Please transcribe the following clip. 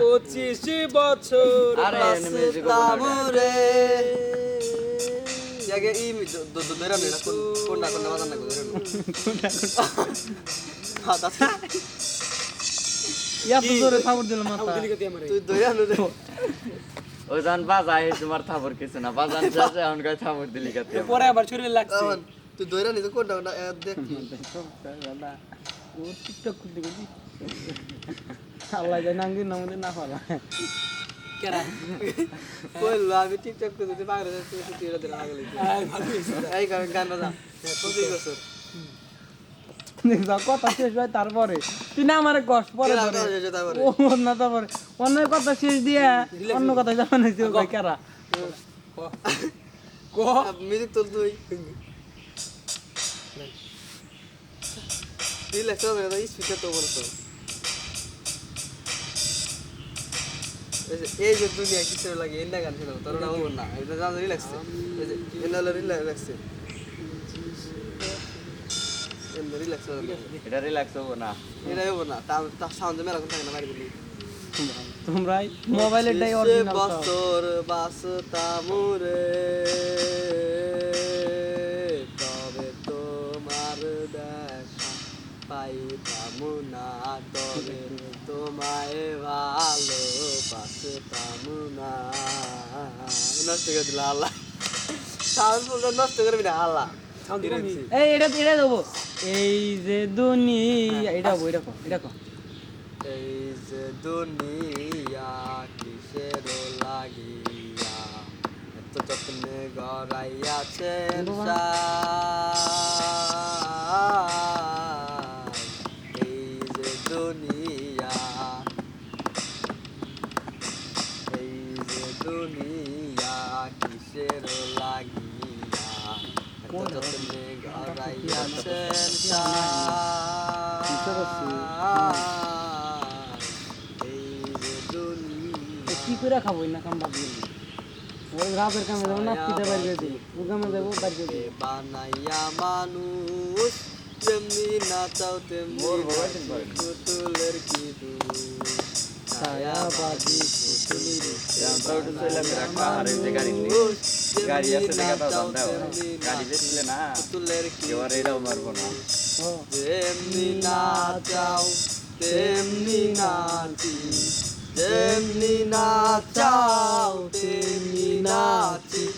পঁচিশ বছর আরে, এনে music করব না ওটা। বাঁচতামরে। জাগে ই মি- দ- দ- দ- ধরে নে, এটা কোন- কোনটা, কোনটা বাজান না, ধরে নে। তাতে তো জোরে থাপড় দিল মাথা। তুই ধরে আনো রে। বাজায় তোমার থাপড় কিছু না। বাজান শেষে এখন কয় থাপড় দিলি পরে আবার শরীরে লাগছে। তুই ধরে নি, কোনটা, দেখ। ও টিকটক করতে গেছি আল্লাহ জানে না পালা কেরা? কইলো, আমি টিকটক করতে তুই পাগল হয়ে। এই গান- বাজা। বছর। কথা শেষ হয় তারপরে। তুই না আমার কষ্ট পরে না তারপরে। অন্য কথা শেষ দিয়ে অন্য কথা জানা হয়েছে ভাই কারা? মিউজিক তুই হবে না স্পিকার তো বলো তো এই যে- এই যে দুনিয়া কিছু লাগে এন্ডা গান শোনাবো তোর না হব না এটা জানো রিল্যাক্স এন্ডা হলো রিল্যাক্স রিল্যাক্স। এটা রিল্যাক্স হব না এটা হব না তার সাউন্ডে মেলা থাকে না মারি দিলি তোমরাই মোবাইলেরটাই অরিজিনাল বছর বাসতামুরে তবে পাইতাম না তবে তোমায় ভালো বাসতাম না নষ্ট করে দিল আল্লাহ সাউন্ড নষ্ট করবি না আল্লাহ দিয়েছি। এই এটা এটা দেবো। এই যে দুনিয়া এটা হব এটা কো এটা কো এই যে দুনিয়া কিসের লাগিয়া? এত যত্নে গড়াইয়াছেন যে দুনিয়া কিসের লাগিয়া? যত্নে গড়াইয়াছেন কি করে খাব? না কাম বাদ ওই রাতের কামে যাব না পিঠা বাইর দিই ও কামে যাব বাইর দিই বানাইয়া মানুষ যেমনি নাচাও তেমনি কি গাড়ি আছে দেখা দাও দাও গাড়ি বেচলে না পুতুলের কি আর এটাও মারবো না ও যেমনি নাচাও তেমনি নাচি যেমনি নাচাও তেমনি নাচি